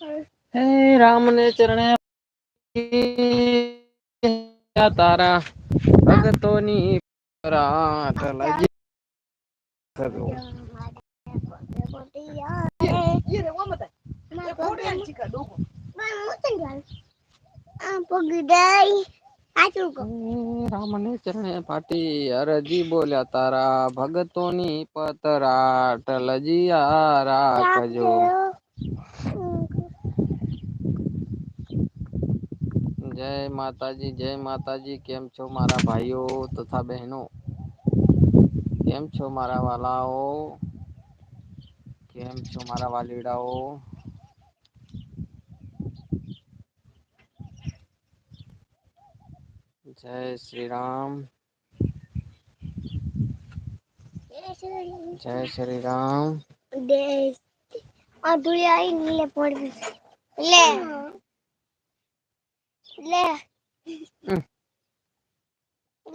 हे राम ने चरण तारा भगतो नी रात लगी करो ये रे आ जय माता जी जय माता जी केम छो मारा भाइयों तथा तो बहनों केम छो मारा वालाओ केम छो मारा वालीड़ाओ जय श्री राम जय श्री राम दे दुई आई नीले पड़ गई ले। લે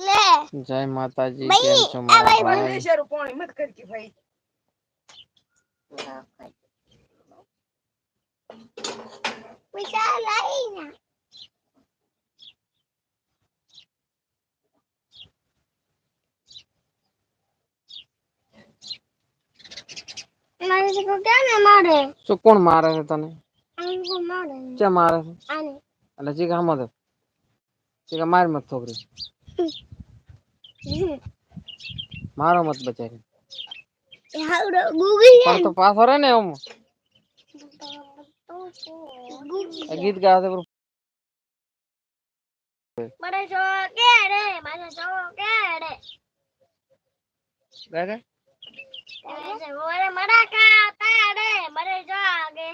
લે જય માતાજી કેમ છો મારા ભાઈ શરૂ પાણી મત કરકી ભાઈ પૈસા લાઈ ના મારે તો કોણ મારે છે તને મારે છે ક્યાં મારે છે આને એટલે ચીકા હમો દે ચીકા માર મત છોકરી મારો મત બચારી હાવડો ગુગી પણ તો પાસ હરે ને ઓમ ગીત ગાવે પર મને જો કેડે મને જો કેડે ગાગે મને મરા કા તાડે મને જો આગે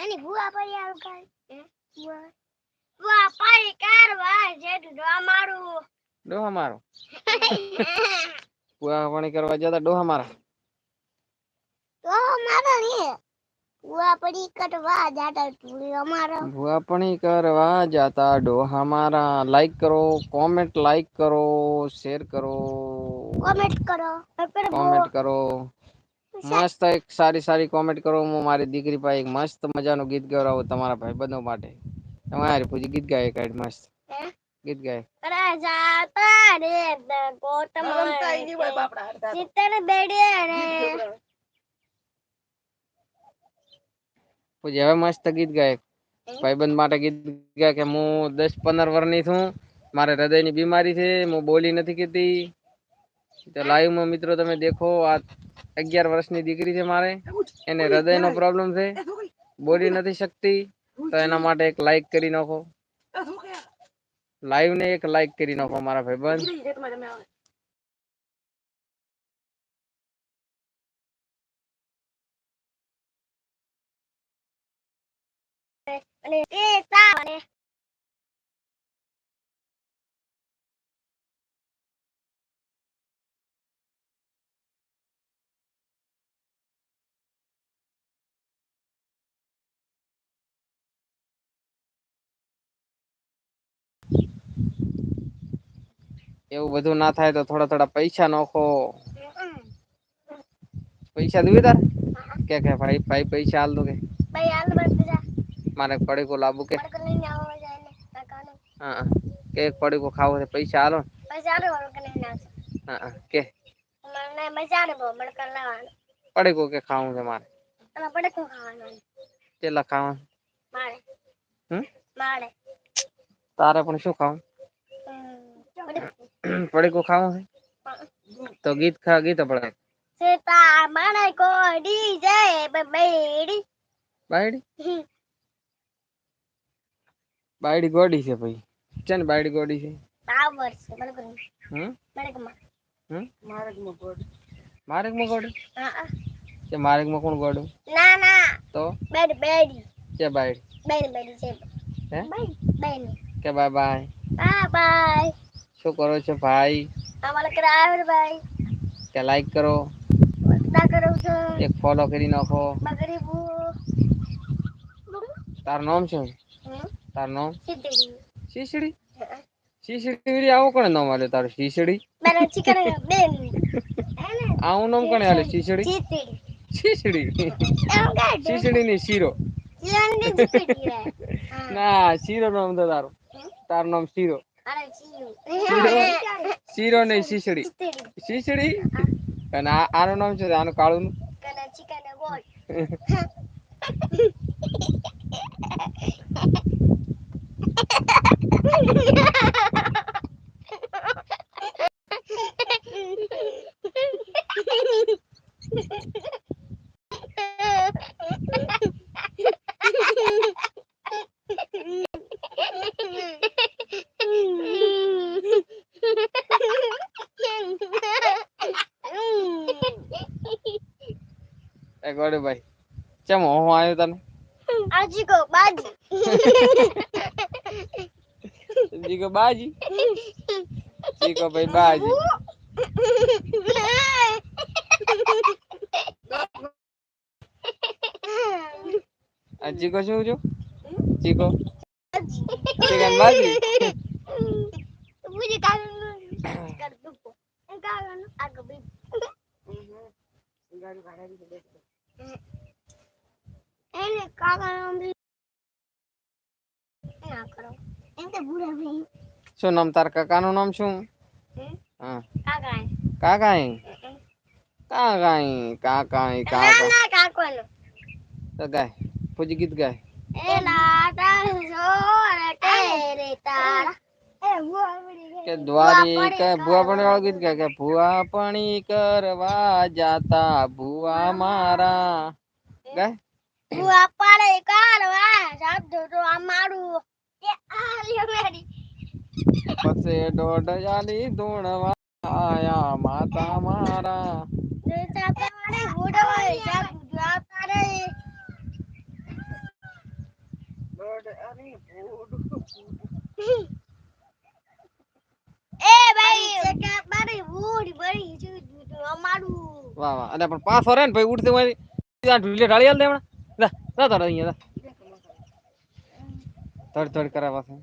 એની ભૂવા પર આવ કાઈ વાપાઈ કરવા જેઠું ડોહા મારું ડોહા મારો કુવાવણી કરવા જતા ડોહા મારા ડોહા મારો ને કુવાપણી કરવા જાતા ડોહા મારા કુવાપણી કરવા જાતા ડોહા મારા લાઈક કરો કોમેન્ટ લાઈક કરો શેર કરો કોમેન્ટ કરો કોમેન્ટ કરો મસ્ત એક સારી સારી કોમેન્ટ કરો હું મારી દીકરી પાસે એક મસ્ત મજાનું ગીત ગવડાવું તમારા ભાઈબંધો માટે તમારે પૂછી ગીત ગાય કાઢ મસ્ત ગીત ગાય રાજા તારે ગોતમ ચિતન બેડિયા પૂજી હવે મસ્ત ગીત ગાય ભાઈબંધ માટે ગીત ગાય કે હું દસ પંદર વર્ષની છું મારે હૃદયની બીમારી છે હું બોલી નથી કીધી તો લાઈવ માં મિત્રો તમે દેખો આ 11 વર્ષની દીકરી છે મારે એને હૃદયનો પ્રોબ્લેમ છે બોલી નથી શકતી તો એના માટે એક લાઈક કરી નાખો લાઈવ ને એક લાઈક કરી નાખો મારા ભાઈ બસ જેટમાં તમે આવો મને કે સાવાને એવું બધું ના થાય તો થોડા થોડા પૈસા નોખો પૈસા દઉં તાર કે કે ભાઈ ભાઈ પૈસા હાલ દો કે ભાઈ હાલ બસ મારે પડી કો લાબુ કે હા કે એક પડી કો ખાવો છે પૈસા હાલો પૈસા હાલો હા કે મને મજા ને બહુ મડકર લાવવાનો પડી કો કે ખાવું છે મારે તમે પડી કો ખાવાનું કેટલા ખાવાનું મારે હમ મારે તારે પણ શું ખાવું पड़े को खाओ है तो गीत खा गीत पड़े सीता माने को डीजे बेड़ी बायड़ी बायड़ी गोड़ी से भाई चल बायड़ी गोड़ी से टावर से मन हम्म? को हम मन को हम मारक में गोड़ मारक में गोड़ हां के मारक में कौन गोड़ ना ना तो बेड़ी बेड़ी क्या बायड़ी बेड बेड से हैं बाय बाय क्या बाय बाय बाय बाय શું કરો છો ભાઈ અમારા લાઈક કરો એક ફોલો કરી નાખો તારું નામ શું તારું નામ સીસડી સીસડી સીસડી આવો કોને નામ આલે તારું સીસડી આવું નામ કોને આલે સીસડી સીસડી સીસડી ની શીરો ના શીરો નામ તો તારું તારું નામ શીરો શીરો નહીં શીશડી શીશડી અને આનું નામ છે આનું કાળું કાંઈ ગોડે ભાઈ ચમ હોવા આવ્યો તને આજી કો બાજી જી કો બાજી જી કો ભાઈ બાજી અજી કો શું જો જી કો ચિકન બાજી બુજી કાગન કર દુકો કાગન આગળ બી ગાડી ભાડા એને કાકાનો ના કરો એમ કે બુરા ભાઈ શું નામ તાર કાકાનું નામ શું હા કાકાઈ કાકાઈ કાકાઈ કાકાઈ કાકા ના કાકોનો તો ગાય પૂજી ગીત ગાય એ લાટા સો રટે રે તારા એ બુઆની કે દ્વારી કે બુઆ પણ ઓલગીત કે કે બુઆ પણ ઈ કરવા જાતા બુઆ મારા બુઆ પાળે કાળવા જાત જો તો અમારું તે આ લે મેરી પછી ડોડ્યાલી ધોણવા આયા માતા મારા ને તાત મારી ભૂડો જાતારે બોડે આની ભૂડો એ અને પણ પાસ રે ને ભાઈ ઉડતી હોય આ ઢાળી આલ દે હમણા લા અહીંયા લા તડ તડ કરાવા છે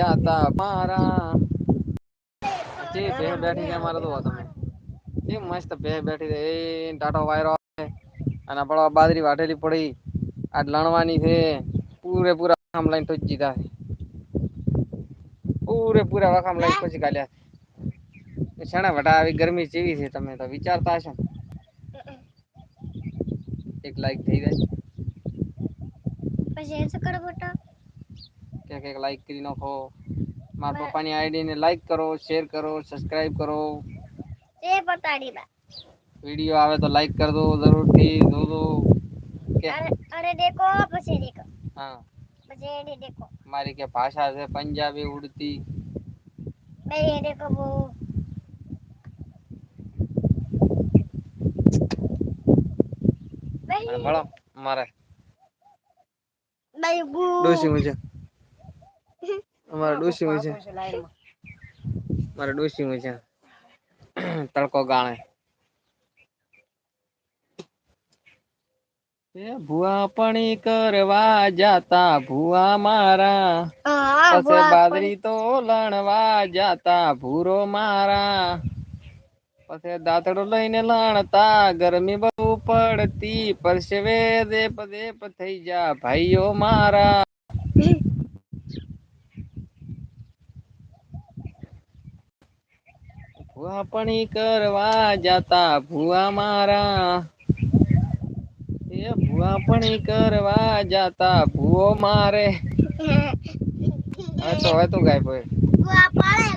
જાતા મારા જે ભે બેઠી ને મારા તો તમે એ મસ્ત ભે બેઠી રે એ ટાટો વાયરો અને આપણો બાદરી વાટેલી પડી આ લણવાની છે પૂરેપૂરા વાખામ લઈને તો જ જીતા છે પૂરેપૂરા વાખામ લઈને પછી કાઢ્યા શેણા વટા આવી ગરમી જેવી છે તમે તો વિચારતા હશો એક લાઈક થઈ જાય પછી એસ કરો બોટા કે કે લાઈક કરી નાખો મારા પપ્પાની આઈડી ને લાઈક કરો શેર કરો સબસ્ક્રાઇબ કરો એ પતાડી બા વિડિયો આવે તો લાઈક કર દો જરૂરથી દો દો કે અરે દેખો પછી દેખો હા પછી એને દેખો મારી કે ભાષા છે પંજાબી ઉડતી બે દેખો બો મળો મારે બે બુ ડોસી મુજે અમારો ડોસી મુજે મારે ડોસી મુજે તડકો ગાણે ભુવા પાણી કરવા જાતા ભુવા મારા પછી બાદરી તો લણવા જાતા ભૂરો મારા પછી દાંતડો લઈને લણતા ગરમી બહુ પડતી પરસેવે દેપ દેપ થઈ જા ભાઈઓ મારા ભુવા પાણી કરવા જાતા ભુવા મારા એ પણ કરવા જાતા ભૂવો મારે હા તો હવે તું ગાય ભાઈ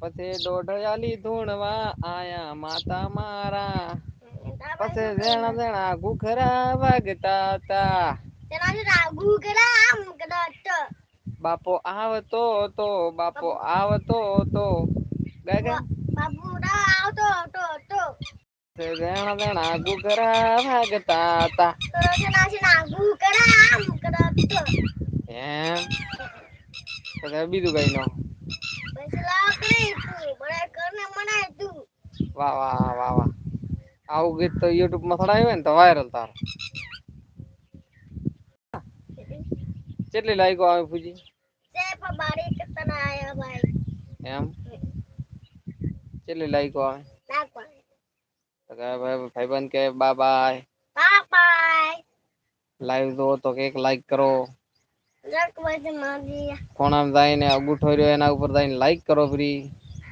પછી દોઢયાલી ધૂણવા આયા માતા મારા પછી જણા જણા ઘૂઘરા વાગતા હતા બાપો આવતો તો બાપો આવતો તો જણા જણા ગુગરા ભાગતા હતા જણા જણા ગુગરા મુકરા તો એમ પછી બીજું કઈ નો પછી લાકડી તું બડા કરને મનાય તું વાહ વાહ વાહ વાહ આવું ગીત તો યુટ્યુબ માં ચડાયું હોય ને તો વાયરલ તાર કેટલી લાઈકો આવે પૂજી એમ કેટલી લાઈકો આવે લાખો ભાઈબંધ કે bye bye bye bye live જો તો કેક લાઈક કરો કોણામ જઈને અંગૂઠો રહ્યો એના ઉપર જઈને લાઈક કરો ફ્રી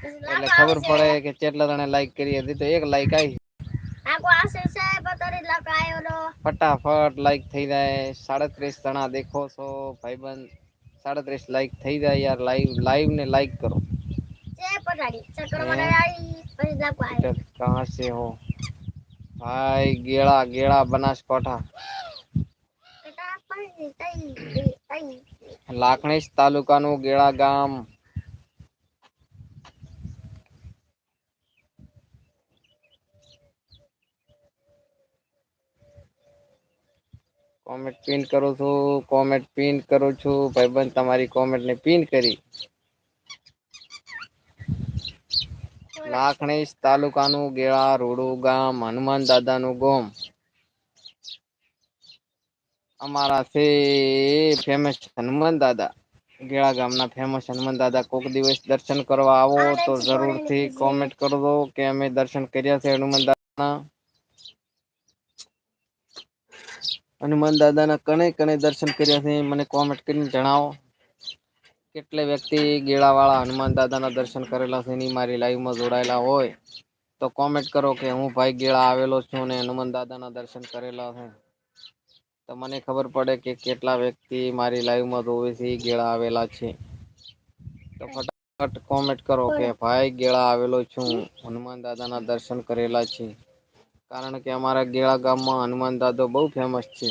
એટલે ખબર પડે કે કેટલા જણે લાઈક કરી હતી તો એક લાઈક આવી ફટાફટ લાઈક થઈ જાય સાડત્રીસ જણા દેખો છો ભાઈબંધ સાડત્રીસ લાઈક થઈ જાય યાર લાઈવ લાઈવ ને લાઈક કરો कहाँ से हो હાય ગેળા ગેળા બનાસકોઠા લાખણીશ તાલુકાનું ગેળા ગામ કોમેન્ટ પિન કરું છું કોમેન્ટ પિન કરું છું ભાઈબંધ તમારી ને પિન કરી રાખણેશ તાલુકાનું ગેળા રોડુ ગામ हनुमान दादा નું ગોમ અમાર આ ફેમસ हनुमान दादा ગેળા ગામના ફેમસ हनुमान दादा કોક દિવસ દર્શન કરવા આવો તો જરૂરથી કમેન્ટ કરજો કે અમે દર્શન કર્યા છે हनुमान दादा हनुमान दादाના કને કને દર્શન કર્યા છે મને કમેન્ટ કરીને જણાવો કેટલે વ્યક્તિ ગેળાવાળા હનુમાન દાદાના દર્શન કરેલા છે એની મારી લાઈવમાં જોડાયેલા હોય તો કોમેન્ટ કરો કે હું ભાઈ ગેળા આવેલો છું અને હનુમાન દાદાના દર્શન કરેલા છે તો મને ખબર પડે કે કેટલા વ્યક્તિ મારી લાઈવમાં જોવે છે ગેળા આવેલા છે તો ફટાફટ કોમેન્ટ કરો કે ભાઈ ગેળા આવેલો છું હનુમાન દાદાના દર્શન કરેલા છે કારણ કે અમારા ગેળા ગામમાં હનુમાન દાદો બહુ ફેમસ છે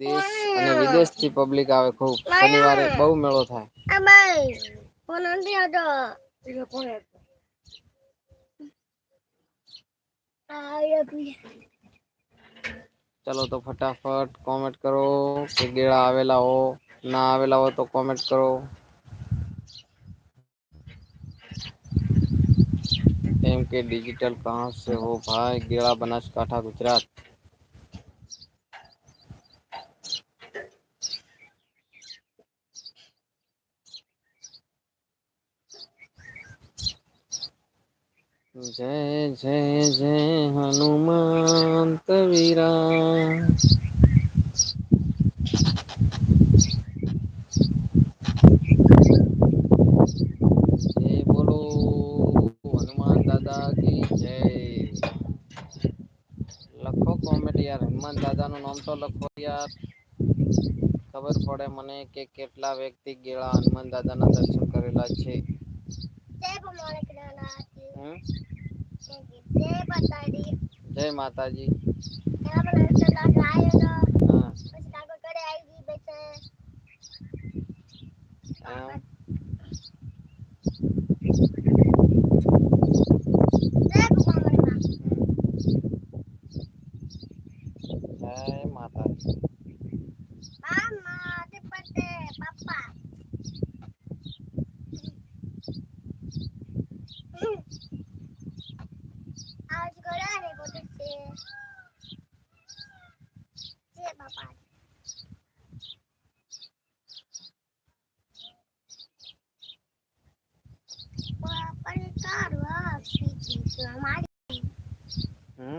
દેશ અને વિદેશથી પબ્લિક આવે ખૂબ શનિવારે બહુ મેળો થાય ચલો તો ફટાફટ કોમેન્ટ કરો કે ગેળા આવેલા હો ના આવેલા હો તો કોમેન્ટ કરો એમ કે ડિજિટલ કહાં સે હો ભાઈ ગેળા બનાસકાંઠા ગુજરાત જય જય જય હનુમંત વીરા બોલો હનુમાન દાદા કી જય લખો કોમેન્ટ યાર હનુમાન દાદા નું નામ તો લખો યાર ખબર પડે મને કે કેટલા વ્યક્તિ ગેળા હનુમાન દાદાના દર્શન કરેલા છે હમ જય માતાજી જય માતાજી હા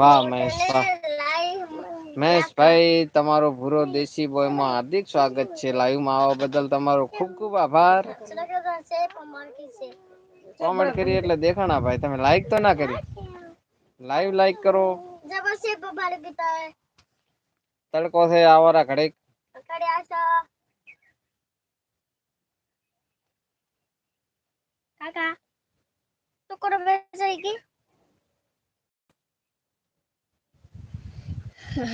વાહ મહેશભાઈ મહેશભાઈ તમારો ભૂરો દેશી બોય માં હાર્દિક સ્વાગત છે લાઈવ માં આવવા બદલ તમારો ખૂબ ખૂબ આભાર કોમેન્ટ કરી એટલે દેખાણા ભાઈ તમે લાઈક તો ના કરી લાઈવ લાઈક કરો તડકો છે આવારા ઘડેક કાકા તો કરો મેં જઈ ગઈ મહેશ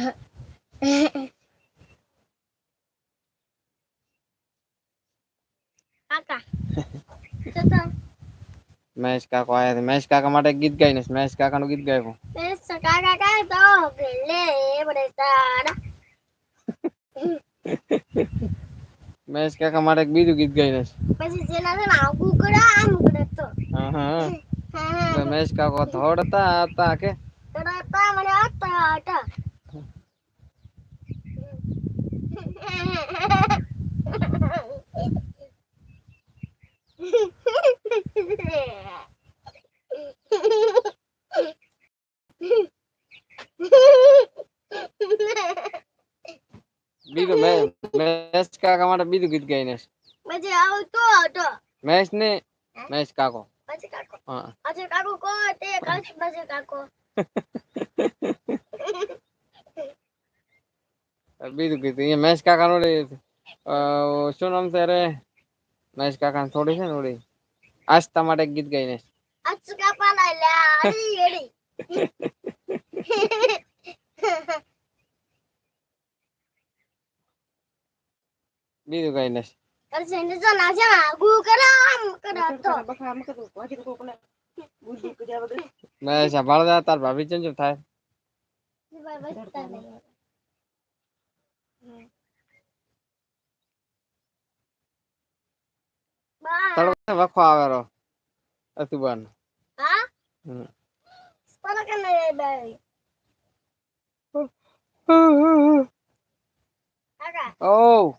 કાકો આયા હતા મહેશ કાકા માટે ગીત ગાઈને મહેશ કાકા નું ગીત ગાયું મહેશ કાકા કા તો ગલે બડે સારા મહેશ કાકા માટે બીજું ગીત ગાઈને પછી જેના છે ના કુકડા આમ કુકડતો હા હા મહેશ કાકો થોડતા હતા કે થોડતા મને હતા હતા काका का मारा बिद गिद गई ने मजे आओ तो आटो महेश ने महेश काको मजे काको हां मजे काको को ते काल से काको अभी तो कितनी है महेश काका नोडे अह शो नाम से रे महेश काका थोड़ी से नोडे आज तुम्हारे गीत गई ने आज का पाला ले आ रे रे બીજું કઈ નથી કરશે તો ના છે આગુ કરો આમ કરો તો બખા આમ કરો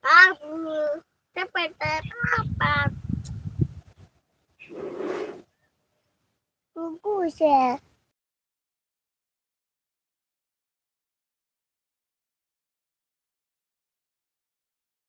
爸爸，这本书爸爸读故事。